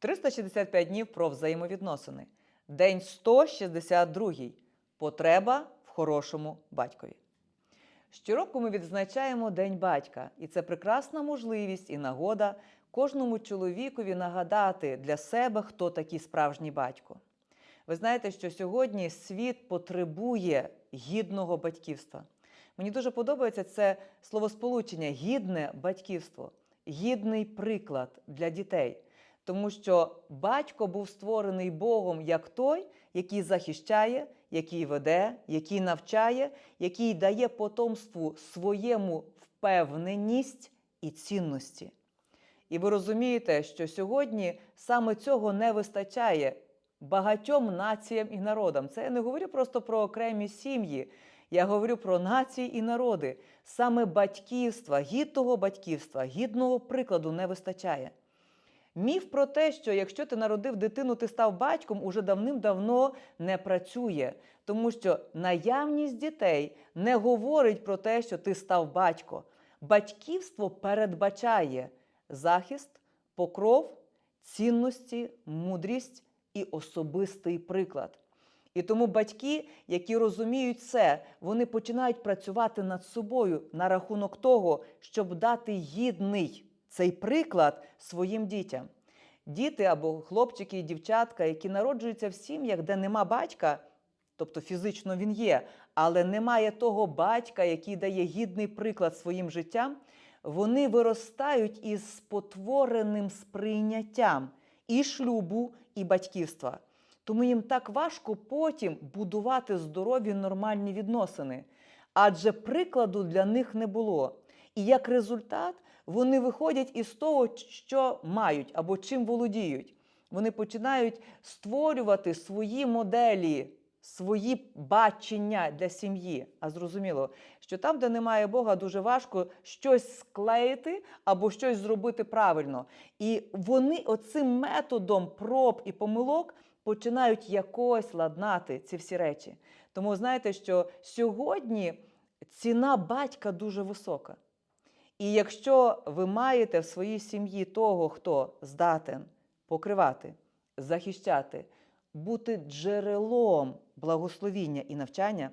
365 днів про взаємовідносини. День 162. Потреба в хорошому батькові. Щороку ми відзначаємо День батька, і це прекрасна можливість і нагода кожному чоловікові нагадати для себе, хто такий справжній батько. Ви знаєте, що сьогодні світ потребує гідного батьківства. Мені дуже подобається це словосполучення гідне батьківство, гідний приклад для дітей. Тому що батько був створений Богом як той, який захищає, який веде, який навчає, який дає потомству своєму впевненість і цінності. І ви розумієте, що сьогодні саме цього не вистачає багатьом націям і народам. Це я не говорю просто про окремі сім'ї. Я говорю про нації і народи. Саме батьківства, гідного батьківства, гідного прикладу не вистачає. Міф про те, що якщо ти народив дитину, ти став батьком, уже давним-давно не працює, тому що наявність дітей не говорить про те, що ти став батько. Батьківство передбачає захист, покров, цінності, мудрість і особистий приклад. І тому батьки, які розуміють це, вони починають працювати над собою на рахунок того, щоб дати гідний цей приклад своїм дітям. Діти або хлопчики і дівчатка, які народжуються в сім'ях, де нема батька, тобто фізично він є, але немає того батька, який дає гідний приклад своїм життям, вони виростають із спотвореним сприйняттям і шлюбу, і батьківства. Тому їм так важко потім будувати здорові нормальні відносини, адже прикладу для них не було. І як результат, вони виходять із того, що мають або чим володіють. Вони починають створювати свої моделі, свої бачення для сім'ї. А зрозуміло, що там, де немає Бога, дуже важко щось склеїти або щось зробити правильно. І вони оцим методом проб і помилок починають якось ладнати ці всі речі. Тому знаєте, що сьогодні ціна батька дуже висока. І якщо ви маєте в своїй сім'ї того, хто здатен покривати, захищати, бути джерелом благословіння і навчання,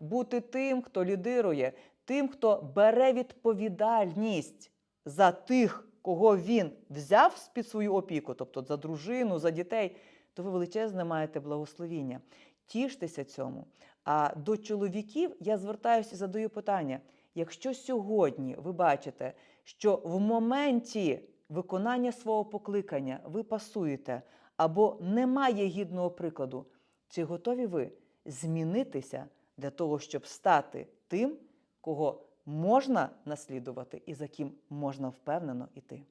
бути тим, хто лідирує, тим, хто бере відповідальність за тих, кого він взяв під свою опіку, тобто за дружину, за дітей, то ви величезне маєте благословіння. Тіштеся цьому. А до чоловіків я звертаюся і задаю питання. Якщо сьогодні ви бачите, що в моменті виконання свого покликання ви пасуєте або немає гідного прикладу, чи готові ви змінитися для того, щоб стати тим, кого можна наслідувати і за ким можна впевнено йти?